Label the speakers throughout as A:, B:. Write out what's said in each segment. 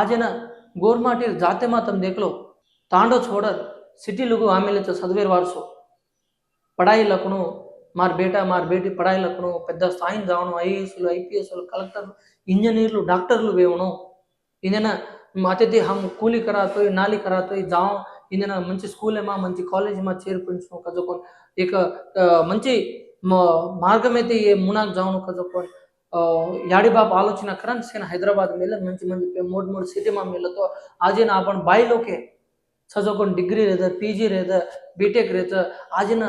A: ಆಜನ ಗೋರ್ಮಾಟಿರ್ ಜಾತೆ ಮಾತಂ ದೇಖಲೋ ತಾಂಡೋ ಛೋಡರ್ ಸಿಟಿಲುಗು ಆಮೇಲೆ ಸದುವೇರ್ ವಾರಸು పడాయి లకును మార్ బేటా మార్ బేటి పడాయి లకును పెద్ద స్థాయిని రావడం ఐఏఎస్లు ఐపీఎస్లు కలెక్టర్లు ఇంజనీర్లు డాక్టర్లు వేవును. ఇందన అతిథి హమ్ కూలి కరాతో నాలి కరాతో జాం. ఇందన మంచి స్కూల్ ఏమా మంచి కాలేజ్ మా చేర్పించు కదుకోని ఇక మంచి మార్గం అయితే ఏ మునాకు జావును కదుకోని ಯಾಡಿಬಾಬ್ ಆಲೋಚನಾ ಕರನ್ ಸೇನ ಹೈದರಾಬಾದ್ ಮೇಲೆ ಮಂಚಿ ಮಂಚಿ ಮೂಡ್ ಮೂಡ್ ಸಿಟಿ ಮಾ ಮೇಲతో ఆజిన ఆపణ బాయిలోకే చదువుకొని డిగ్రీ లేదా పీజీ లేదా బీటెక్ లేదా ఆజిన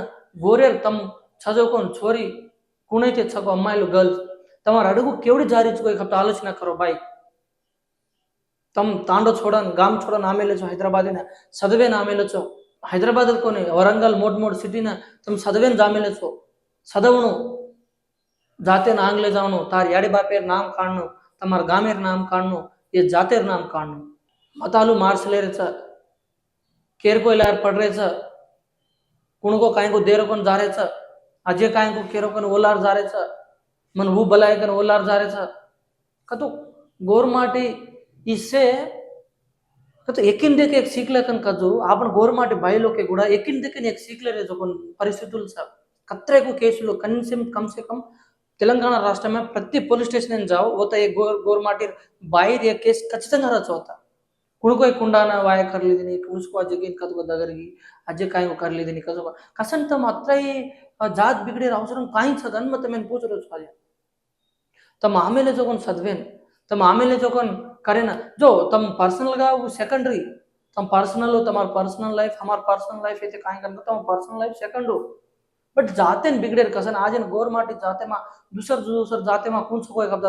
A: గోరేర్ తమ్ చదువుకొని చోరీ కుణైతే చకు అమ్మాయిలు గర్ల్స్. తమరు అడుగు కేవుడు జారించుకో కాబట్టి ఆలోచన కరో బాయ్. తమ్ తాండో చూడన్ గామ్ చూడన్ ఆమెలొచ్చు హైదరాబాదిన చదివే ఆమెలొచ్చు హైదరాబాద్ కొని వరంగల్ మోడ్ మోడ్ సిటీన తమ చదివేని జామేలొచ్చు చదవను जातेर आंगले जावनो तार యాడి బాపేర్ నామ్ కాణ్ను తమర్ గామేర్ నామ్ కాణ్ను ఏ జాతేర్ నామ్ కాణ్ను మతాలు మార్చలేరచ కేర్కోయిలార్ పడరేచ कुणको कायको देरकोन जारेच अजय कायको केरकोन ओलार जारेच मन भू बलायकन ओलार जारेच कतो गोरमाटी इससे కతో ఎక్కిన దగ్గర ఎక్కి సీక్లేకని కదు ఆపణ గోరుమాటి బయలోకి కూడా ఎక్కిన దగ్గర ఎక్ సీక్లేరే కొన్ని పరిస్థితులు సార్ కత్రేకు కేసులు కనీసం కమ్సే కమ్ తెలంగాణ రాష్ట్రమే ప్రతి పోలీస్ స్టేషన్ నేను జావు పోతా ఏ గోర్ గోర్మాటిర్ బాయిర్ ఏ కేసు ఖచ్చితంగా రచ్చు అవుతా ಕುಣ್ಕೊಯ್ಕೊಂಡ ನಾವು ಆಯ ಕರ್ಲಿದ್ದೀನಿ ಕುಣಿಸ್ಕೊ ಅಜ್ಜಿಗೆ ಇನ್ನು ಕತ್ಕೋ ದಗರಿಗೆ ಅಜ್ಜಿ ಕಾಯಿಂಗ್ ಕರ್ಲಿದ್ದೀನಿ ಕಸ ಕಸನ್ ತಮ್ಮ ಅತ್ರ ಈ ಜಾತ್ ಬಿಗಡಿರ ಅವಸರಂ ಕಾಯಿಂಗ್ ಸದನ್ ಮತ್ತೆ ಮೇನ್ ಪೂಜರು ಸಾಧ್ಯ ತಮ್ಮ ಆಮೇಲೆ ಜೋಗನ್ ಸದ್ವೇನ್ ತಮ್ಮ ಆಮೇಲೆ ಜೋಗನ್ ಕರೆನ ಜೋ ತಮ್ಮ ಪರ್ಸನಲ್ గా ಸೆಕೆಂಡ್ರಿ ತಮ್ಮ ಪರ್ಸನಲ್ ತಮ್ಮ ಪರ್ಸನಲ್ ಲೈಫ್ ಹಮಾರ್ ಪರ್ಸನಲ್ ಲೈಫ್ ಐತೆ ಕಾಯಿಂಗ್ ಅಂತ ತಮ್ಮ ಪರ್ಸನಲ್ ಲೈಫ್ ಸೆಕೆಂಡು ಬಟ್ ಜಾತೇನ್ ಬಿಗಡಿರ್ ಕಸನ್ ಆಜೇನ್ ಗೋರ್ ಮಾಡಿ ಜಾತೆ ಮಾ ದುಸರ್ ದುಸರ್ ಜಾತೆ ಮಾ ಕುಂಚುಕೋಯ್ ಕಬ್ದ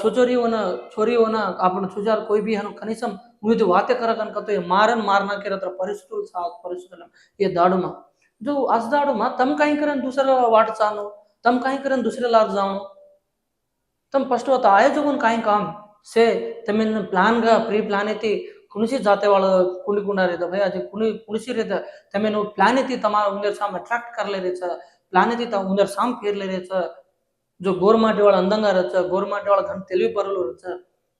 A: छोचोरी होना, छोरी होना, आपन छोचार कोई भी हनु कनीसम मुझे तो वाते कर तो ये मारन मारना के रत्र परिस्तुल साथ परिस्तुलम ये जो अस दाड़ुमा तम कहीं करन दूसरा वाट चानो, तम कहीं करन दूसरे लार जाओ। तम फ़र्स्ट होता आए जो कहीं काम से, तमें प्लान का प्री प्लान थी कुणसी जाते वाळ कुणी कुणा रेत भाई आज कुणी कुणसी रेत तमेन प्लान येते तमारा उंदर साम अट्रैक्ट करले रेच ప్లాన్ అయితే తా ఉందర్ సామ్ పేర్లే రేచ जो గోర్మాటి వాళ్ళ అందంగా రచ్చ గోర్మాటి వాళ్ళ ఘన తెలివి పరులు రచ్చ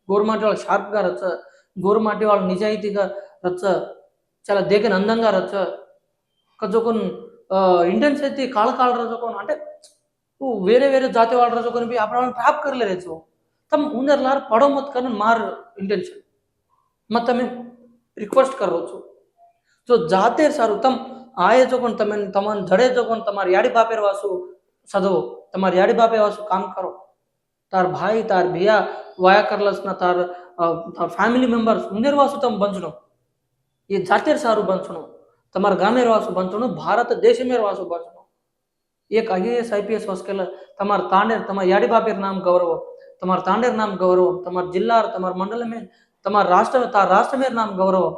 A: గోర్మాటి వాళ్ళ షార్ప్గా రచ్చ గోర్మాటి వాళ్ళ నిజాయితీగా రచ్చ చాలా దేకని అందంగా రచ్చ కజోకొని ఇండియన్స్ అయితే కాళ్ళ కాళ్ళ రజోకొని అంటే उ వేరే వేరే జాతి వాళ్ళ రజోకొని బి आपण ट्रॅप करले रे छो तम उंदर लार पडो માં તમે રિક્વેસ્ટ કરો છો. જો જાતે સારું, તમ આયે જો પણ તમે તમારે જડે જો પણ તમારે યાડી બાપે વાસું સદો તમારે યાડી બાપે વાસુ કામ કરો. તાર ભાઈ, તાર ભૈયા, વાયા કરલસના તાર તાર ફેમિલી મેમ્બર સુંદર વાસુ તમે બંધણો એ જાતે સારું બંધણો તમારા ગામે રહેવાશું બંધણો ભારત દેશ મેં રહેવાશું બંધણો એક આઈએએસ આઈપીએસ હોસ્કેલ તમારા તાંડેર, તમારા યાડી બાપેર નામ ગૌરવ. તમારા તાંડેર નામ ગૌરવ, તમારા જિલ્લા તમારા મંડલ મેં తమ రాష్ట్ర తా ರಾಷ್ಟ್ರ మీద ನಾನು గౌరవం.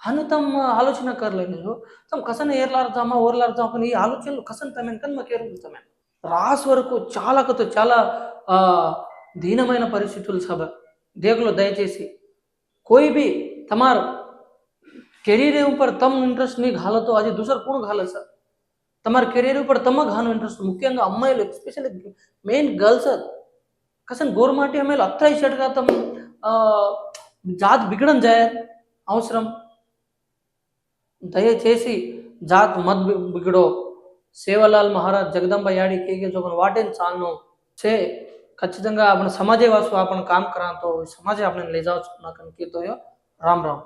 A: అను తమ ఆలోచన కర్లేదు తమ కసన ఏర్లాడతామా ఓర్లాడతామా ఈ ఆలోచనలు కసన్ తమేను కానీ మాకు ఏర్పడతామే రాసు వరకు చాలా కొత్త చాలా దీనమైన పరిస్థితులు సభ. దేగులు దయచేసి కోయి బి తమార్ కెరీర్ ऊपर తమ్ ఇంట్రెస్ట్ నీ ఘాలతో అది దూసర్ కూడా ఘాలో సార్. తమార్ కెరీర్ ऊपर తమ ఘాను ఇంట్రెస్ట్ ముఖ్యంగా అమ్మాయిలు ఎస్పెషల్లీ మెయిన్ గర్ల్స్ కసన్ గోర్మాటి అమ్మాయిలు అత్త ఇచ్చాడు కదా తమ జాత్ బిగడం జాయ అవసరం దయచేసి జాత్ మత్ బి- బిగడో సేవలాల్ మహారాజ్ జగదంబ యాడి కేగే జోగన్ వాటేన్ చాలను છે ఖచ్చితంగా આપણે સમાજે વાસુ આપણે કામ કરા તો સમાજે આપણે લઈ જાવ છો ના કન કીધો રામ રામ